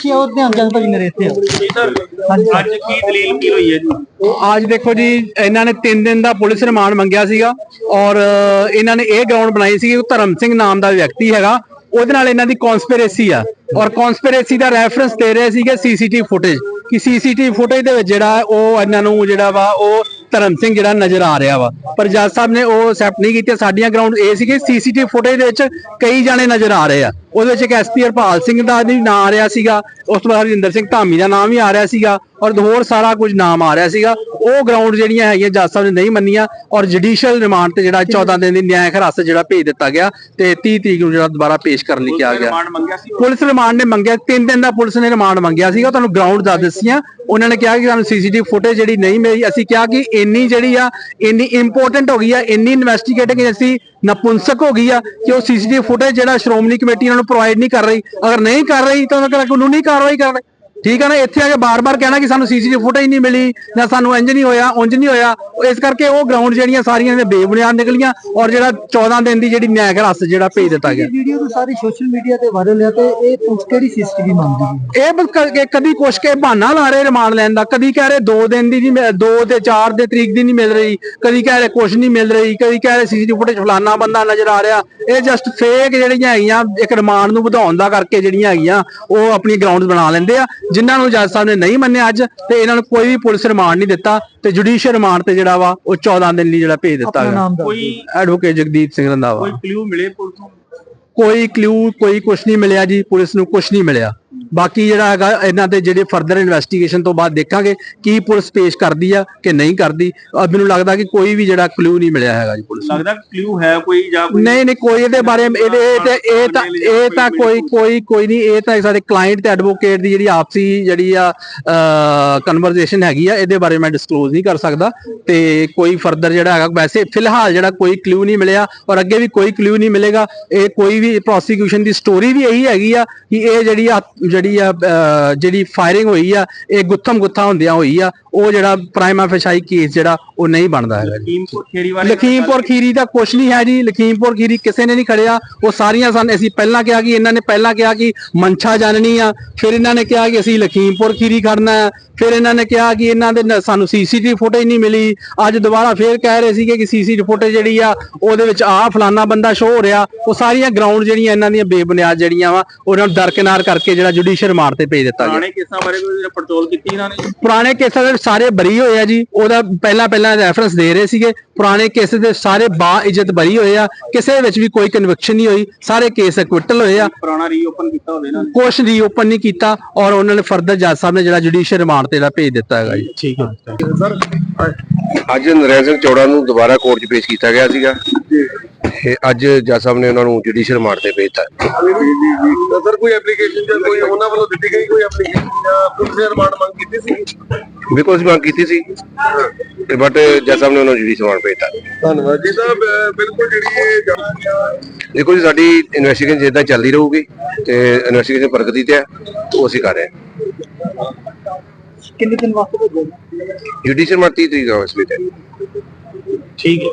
ਕੀ ਉਹ ਧਿਆਨ ਚੰਦ ਭਾਜੀ ਮੇਰੇ ਇੱਥੇ ਆ। ਅੱਜ ਕੀ ਦਲੀਲ ਕੀ ਹੋਈ ਹੈ ਜੀ? ਅੱਜ ਦੇਖੋ ਜੀ ਇਹਨਾਂ ਨੇ 3 ਦਿਨ ਦਾ ਪੁਲਿਸ ਰਿਮਾਂਡ ਮੰਗਿਆ ਸੀਗਾ ਔਰ ਇਹਨਾਂ ਨੇ ਇਹ ਗਰਾਊਂਡ ਬਣਾਈ ਸੀ ਉਹ ਧਰਮ ਸਿੰਘ ਨਾਮ ਦਾ ਵਿਅਕਤੀ ਹੈਗਾ ਉਹਦੇ ਨਾਲ ਇਹਨਾਂ ਦੀ ਕਨਸਪੀਰੇਸੀ ਆ। ਔਰ ਕਨਸਪੀਰੇਸੀ ਦਾ ਰੈਫਰੈਂਸ ਦੇ ਰਹੇ ਸੀਗੇ ਸੀਸੀਟੀਵੀ ਫੁਟੇਜ ਕਿ ਸੀਸੀਟੀਵੀ ਫੁਟੇਜ ਦੇ ਵਿੱਚ ਜਿਹੜਾ ਹੈ ਉਹ ਇਹਨਾਂ ਨੂੰ ਜਿਹੜਾ ਵਾ ਉਹ ਧਰਮ ਸਿੰਘ ਜਿਹੜਾ ਨਜ਼ਰ ਆ ਰਿਹਾ ਵਾ। ਪਰ ਜੱਜ ਸਾਹਿਬ ਨੇ ਉਹ ਐਕਸੈਪਟ ਨਹੀਂ ਕੀਤੀ। ਸਾਡੀਆਂ ਗਰਾਊਂਡ ਇਹ ਸੀਗੇ ਸੀਸੀਟੀਵੀ ਫੁਟੇਜ ਦੇ ਵਿੱਚ ਕਈ ਜਾਣੇ ਨਜ਼ਰ ਆ ਰਹੇ ਆ। ਉਹਦੇ ਵਿੱਚ ਇੱਕ ਐਸਪੀ ਹਰਪਾਲ ਸਿੰਘ ਦਾ ਵੀ ਨਾਂ ਆ ਰਿਹਾ ਸੀਗਾ ਉਸ ਤੋਂ ਬਾਅਦ ਹਰਜਿੰਦਰ ਸਿੰਘ ਧਾਮੀ ਦਾ ਨਾਮ ਵੀ ਆ ਰਿਹਾ ਸੀਗਾ ਔਰ ਹੋਰ ਸਾਰਾ ਕੁਝ ਨਾਮ ਆ ਰਿਹਾ ਸੀਗਾ। ਉਹ ਗਰਾਊਂਡ ਜਿਹੜੀਆਂ ਹੈਗੀਆਂ ਜੱਜ ਸਾਹਿਬ ਨੇ ਨਹੀਂ ਮੰਨੀਆਂ ਔਰ ਜੁਡੀਸ਼ੀਅਲ ਰਿਮਾਂਡ ਤੇ ਜਿਹੜਾ 14 ਦਿਨ ਦੀ ਨਿਆਂ ਹਿਰਾਸਤ ਜਿਹੜਾ ਭੇਜ ਦਿੱਤਾ ਗਿਆ ਤੇ 30 ਤਰੀਕ ਨੂੰ ਜਿਹੜਾ ਦੁਬਾਰਾ ਪੇਸ਼ ਕਰਨ ਲਈ ਕਿਹਾ ਗਿਆ। ਪੁਲਿਸ ਰਿਮਾਂਡ ਨੇ ਮੰਗਿਆ 3 ਦਿਨ ਦਾ ਪੁਲਿਸ ਨੇ ਰਿਮਾਂਡ ਮੰਗਿਆ ਸੀਗਾ ਤੁਹਾਨੂੰ ਗਰਾਊਂਡ ਦੱਸ ਦਿੱਤੀਆਂ ਉਹਨਾਂ ਨੇ ਕਿਹਾ ਕਿ ਸਾਨੂੰ ਸੀਸੀਟੀਵੀ ਫੁਟੇਜ ਜਿਹੜੀ ਨਹੀਂ ਮਿਲੀ ਅਸੀਂ ਕਿਹਾ ਕਿ ਇੰਨੀ ਜਿਹੜੀ ਆ ਇੰਨੀ ਇੰਪੋਰਟੈਂਟ ਹੋ ਗਈ ਆ ਇੰਨੀ ਇਨਵੈਸਟੀਗੇਟਿੰਗ ਅਸੀਂ ਨਪੁੰਸਕ ਹੋ ਗਈ ਆ ਕਿ ਉਹ ਸੀਸੀਟੀਵੀ ਫੁਟੇਜ ਜਿਹੜਾ ਸ਼੍ਰੋਮਣੀ ਕਮੇਟੀ ਉਹਨਾਂ ਨੂੰ ਪ੍ਰੋਵਾਈਡ ਨਹੀਂ ਕਰ ਰਹੀ। ਅਗਰ ਨਹੀਂ ਕਰ ਰਹੀ ਤਾਂ ਉਹਨਾਂ ਕੋਲ ਕਾਨੂੰਨੀ ਕਾਰਵਾਈ ਕਰਨ। ਠੀਕ ਹੈ ਨਾ ਇੱਥੇ ਆ ਕੇ ਬਾਰ-ਬਾਰ ਕਹਿਣਾ ਕਿ ਸਾਨੂੰ ਸੀਸੀਟੀਵੀ ਫੁਟੇਜ ਨਹੀਂ ਮਿਲੀ ਜਾਂ ਸਾਨੂੰ ਇੰਜ ਨਹੀਂ ਹੋਇਆ ਉਂਝ ਨਹੀਂ ਹੋਇਆ। ਇਸ ਕਰਕੇ ਉਹ ਗਰਾਊਂਡ ਜਿਹੜੀਆਂ ਸਾਰੀਆਂ ਨੇ ਬੇਬੁਨਿਆਦ ਨਿਕਲੀਆਂ ਔਰ ਜਿਹੜਾ 14 ਦਿਨ ਦੀ ਜਿਹੜੀ ਨਿਆਂ ਹਿਰਾਸਤ ਜਿਹੜਾ ਭੇਜ ਦਿੱਤਾ ਗਿਆ। ਵੀਡੀਓ ਤਾਂ ਸਾਰੀ ਸੋਸ਼ਲ ਮੀਡੀਆ ਤੇ ਵਾਇਰਲ ਹੈ ਤੇ ਇਹ ਪੁਲਿਸ ਕਿਹੜੀ ਸੀਸੀਟੀਵੀ ਮੰਗਦੀ ਹੈ? ਇਹ ਕਦੀ ਕੁਛ ਕੇ ਬਹਾਨਾ ਲਾ ਰਹੇ ਰਿਮਾਂਡ ਲੈਣ ਦਾ ਕਦੀ ਕਹਿ ਰਹੇ 2 ਦਿਨ ਦੀ ਨਹੀਂ 2 ਤੇ 4 ਦੇ ਤਰੀਕ ਦੀ ਨਹੀਂ ਮਿਲ ਰਹੀ ਕਦੀ ਕਹਿ ਰਹੇ ਕੁਛ ਨਹੀਂ ਮਿਲ ਰਹੀ ਕਦੀ ਕਹਿ ਰਹੇ ਸੀਸੀਟੀਵੀ ਫੁਟੇਜ ਫਲਾਨਾ ਬੰਦਾ ਨਜ਼ਰ ਆ ਰਿਹਾ। ਇਹ ਜਸਟ ਫੇਕ ਜਿਹੜੀਆਂ ਹੈਗੀਆਂ ਇੱਕ ਰਿਮਾਂਡ ਨੂੰ ਵਧਾਉਣ ਦਾ ਕਰਕੇ ਜਿਹੜੀਆਂ ਹੈਗੀਆਂ ਉਹ ਆਪਣੀ ਗਰਾਊਂਡ ਬਣਾ ਲੈਂਦੇ ਆ। ਜਿਨ੍ਹਾਂ ਨੂੰ ਜੱਜ ਸਾਹਿਬ ਨੇ ਨਹੀਂ ਮੰਨਿਆ ਅੱਜ ਤੇ ਇਹਨਾਂ ਨੂੰ ਕੋਈ ਵੀ ਪੁਲਿਸ ਰਿਮਾਂਡ ਨਹੀਂ ਦਿੱਤਾ ਤੇ ਜੁਡੀਸ਼ੀਅਲ ਰਿਮਾਂਡ ਤੇ ਜਿਹੜਾ ਵਾ ਉਹ 14 ਦਿਨ ਲਈ ਜਿਹੜਾ ਭੇਜ ਦਿੱਤਾ ਗਿਆ। ਕੋਈ ਐਡਵੋਕੇਟ ਜਗਦੀਪ ਸਿੰਘ ਰੰਧਾਵਾ। ਕੋਈ ਕਲੂ ਮਿਲੇ ਪੁਲਿਸ ਨੂੰ? ਕੋਈ ਕਲੂ ਕੋਈ ਕੁਝ ਨਹੀਂ ਮਿਲਿਆ ਜੀ ਪੁਲਿਸ ਨੂੰ ਕੁਝ ਨਹੀਂ ਮਿਲਿਆ। ਬਾਕੀ ਜਿਹੜਾ ਹੈਗਾ ਇਹਨਾਂ ਤੇ ਜਿਹੜੇ ਫਰਦਰ ਇਨਵੈਸਟੀਗੇਸ਼ਨ ਤੋਂ ਬਾਅਦ ਦੇਖਾਂਗੇ ਕੀ ਪੁਲਿਸ ਪੇਸ਼ ਕਰਦੀ ਆ ਕਿ ਨਹੀਂ ਕਰਦੀ। ਮੈਨੂੰ ਲੱਗਦਾ ਕਿ ਕੋਈ ਵੀ ਜਿਹੜਾ ਕਲੂ ਨਹੀਂ ਮਿਲਿਆ ਹੈਗਾ ਜੀ ਪੁਲਿਸ ਲੱਗਦਾ ਕਲੂ ਹੈ ਕੋਈ ਜਾਂ ਕੋਈ ਨਹੀਂ ਨਹੀਂ ਕੋਈ ਇਹਦੇ ਬਾਰੇ ਇਹਦੇ ਇਹ ਤੇ ਇਹ ਤਾਂ ਇਹ ਤਾਂ ਕੋਈ ਕੋਈ ਕੋਈ ਨਹੀਂ ਇਹ ਤਾਂ ਸਾਡੇ ਕਲਾਇੰਟ ਤੇ ਐਡਵੋਕੇਟ ਦੀ ਜਿਹੜੀ ਆਪਸੀ ਜਿਹੜੀ ਆ ਕਨਵਰਸੇਸ਼ਨ ਹੈਗੀ ਆ ਇਹਦੇ ਬਾਰੇ ਮੈਂ ਡਿਸਕਲੋਜ਼ ਨਹੀਂ ਕਰ ਸਕਦਾ। ਤੇ ਕੋਈ ਫਰਦਰ ਜਿਹੜਾ ਹੈਗਾ ਵੈਸੇ ਫਿਲਹਾਲ ਜਿਹੜਾ ਕੋਈ ਕਲੂ ਨਹੀਂ ਮਿਲਿਆ ਔਰ ਅੱਗੇ ਵੀ ਕੋਈ ਕਲੂ ਨਹੀਂ ਮਿਲੇਗਾ। ਇਹ ਕੋਈ ਵੀ ਪ੍ਰੋਸੀਕਿਊਸ਼ਨ ਦੀ ਸਟੋਰੀ ਵੀ ਇਹੀ ਹੈਗੀ ਆ ਕਿ ਇਹ ਜਿਹੜੀ ਆ ਜਿਹੜੀ ਆ ਜਿਹੜੀ ਫਾਇਰਿੰਗ ਹੋਈ ਆ ਇਹ ਗੁੱਥਮ ਗੁੱਥਾ ਹੁੰਦਿਆਂ ਹੋਈ ਆ ਉਹ ਜਿਹੜਾ ਪ੍ਰਾਈਮਾ ਫੈਸ਼ਾਈ ਕੇਸ ਜਿਹੜਾ ਉਹ ਨਹੀਂ ਬਣਦਾ ਹੈਗਾ ਲਖੀਮਪੁਰ ਖੇੜੀ ਵਾਲੇ ਲਖੀਮਪੁਰ ਖੀਰੀ ਦਾ ਕੁਛ ਨਹੀਂ ਹੈ ਜੀ ਲਖੀਮਪੁਰ ਖੀਰੀ ਕਿਸੇ ਨੇ ਨਹੀਂ ਖੜਿਆ। ਉਹ ਸਾਰੀਆਂ ਸਨ ਅਸੀਂ ਪਹਿਲਾਂ ਕਿਹਾ ਕਿ ਇਹਨਾਂ ਨੇ ਪਹਿਲਾਂ ਕਿਹਾ ਕਿ ਮਨਛਾ ਜਾਣਨੀ ਆ ਫਿਰ ਇਹਨਾਂ ਨੇ ਕਿਹਾ ਕਿ ਅਸੀਂ ਲਖੀਮਪੁਰ ਖੀਰੀ ਖੜਨਾ ਹੈ ਫਿਰ ਇਹਨਾਂ ਨੇ ਕਿਹਾ ਕਿ ਇਹਨਾਂ ਦੇ ਸਾਨੂੰ ਸੀਸੀਟੀਵੀ ਫੁਟੇਜ ਨਹੀਂ ਮਿਲੀ। ਅੱਜ ਦੁਬਾਰਾ ਫੇਰ ਕਹਿ ਰਹੇ ਸੀਗੇ ਕਿ ਸੀਸੀਟੀਵੀ ਫੁਟੇਜ ਜਿਹੜੀ ਆ ਉਹਦੇ ਵਿੱਚ ਆ ਫਲਾਨਾ ਬੰਦਾ ਸ਼ੋ ਹੋ ਰਿਹਾ। ਉਹ ਸਾਰੀਆਂ ਗਰਾਊਂਡ ਜਿਹੜੀਆਂ ਇਹਨਾਂ ਦੀਆਂ ਬੇਬੁਨਿਆਦ ਜਿਹੜੀਆਂ ਵਾ ਉਹਨਾਂ ਨੂੰ ਦਰਕਿਨਾਰ ਕਰਕੇ ਜਿਹੜਾ ਜੁਡੀਸ਼ੀਅਲ ਰਿਮਾਂਡ ਤੇ ਭੇਜ ਦਿੱਤਾ ਗਿਆ। ਪੁਰਾਣੇ ਕੇਸਾਂ ਬਾਰੇ ਕੋਈ ਪੜਤਾਲ ਕੀਤੀ ਇਹਨਾਂ ਨੇ? ਪੁਰਾਣੇ ਕੇਸਾਂ ਦੇ ਸਾਰੇ ਬਰੀ ਹੋਏ ਆ ਜੀ ਉਹਦਾ ਪਹਿਲਾਂ ਪਹਿਲਾਂ ਰੈਫਰੈਂਸ ਦੇ ਰਹੇ ਸੀਗੇ। ਪੁਰਾਣੇ ਕੇਸ ਦੇ ਸਾਰੇ ਬਾ ਇੱਜ਼ਤ ਬਰੀ ਹੋਏ ਆ ਕਿਸੇ ਵਿੱਚ ਵੀ ਕੋਈ ਕਨਵਿਕਸ਼ਨ ਨਹੀਂ ਹੋਈ ਸਾਰੇ ਕੇਸ ਐਕਵਿਟਲ ਹੋਏ ਆ। ਪੁਰਾਣਾ ਰੀਓਪਨ ਕੀਤਾ ਹੋਵੇ ਇਹਨਾਂ ਨੇ? ਕੁਛ ਰੀਓਪਨ ਨਹੀਂ ਕੀਤਾ ਔਰ ਉਹਨਾਂ ਨੇ ਫਰਦਰ ਜੱਜ ਸਾਹਿਬ ਨੇ ਜਿਹੜਾ ਜੁਡੀਸ਼ੀਅਲ ਰਿਮਾਂਡ ਤੇ ਜਿਹੜਾ ਭੇਜ ਦਿੱਤਾ ਹੈਗਾ ਜੀ। ਠੀਕ ਹੈ। ਅੱਜ ਸਿੰਘ ਚੌੜਾ ਨੂੰ ਦੁਬਾਰਾ ਕੋਰਟ 'ਚ ਪੇਸ਼ ਕੀਤਾ ਗਿਆ ਸੀਗਾ। ਤੇ ਅੱਜ ਜੱਜ ਸਾਹਿਬ ਨੇ ਉਹਨਾਂ ਨੂੰ ਜੁਡੀਸ਼ੀਅਲ ਰਿਮਾਂਡ ਤੇ ਭੇਜਤਾ। ਸਰ ਕੋਈ ਐਪਲੀਕੇਸ਼ਨ ਜਾਂ ਕੋਈ ਉਹਨਾਂ ਵੱਲੋਂ ਦਿੱਤੀ ਗਈ ਕੋਈ ਐਪਲੀਕੇਸ਼ਨ ਜਾਂ ਪੁਲਿਸ ਰਿਮਾਂਡ ਮੰਗ ਕੀਤੀ ਸੀ? ਬਿਲਕੁਲ ਅਸੀਂ ਮੰਗ ਕੀਤੀ ਸੀ। ਤੇ ਬਟ ਜੱਜ ਸਾਹਿਬ ਨੇ ਉਹਨਾਂ ਨੂੰ ਜੁਡੀਸ਼ੀਅਲ ਰਿਮਾਂਡ ਭੇਜਤਾ। ਧੰਨਵਾਦ ਜੀ। ਸਾਹਿਬ ਬਿਲਕੁਲ ਜਿਹੜੀ ਦੇਖੋ ਜੀ ਸਾਡੀ ਇਨਵੈਸਟੀਗੇਸ਼ਨ ਜਿੱਦਾਂ ਚੱਲਦੀ ਰਹੂਗੀ ਤੇ ਇਨਵੈਸਟੀਗੇਸ਼ਨ ਪ੍ਰਗਤੀ ਤੇ ਹੈ ਉਹ ਅਸੀਂ ਕਰ ਰਹੇ ਹਾਂ। ਕਿੰਨੇ ਦਿਨ ਵਾਸਤੇ ਜੁਡੀਸ਼ੀਅਲ ਰਿਮਾਂਡ 30 ਤਰੀਕ ਦਾ ਇਸ ਲਈ ਤੇ ਠੀਕ ਹੈ।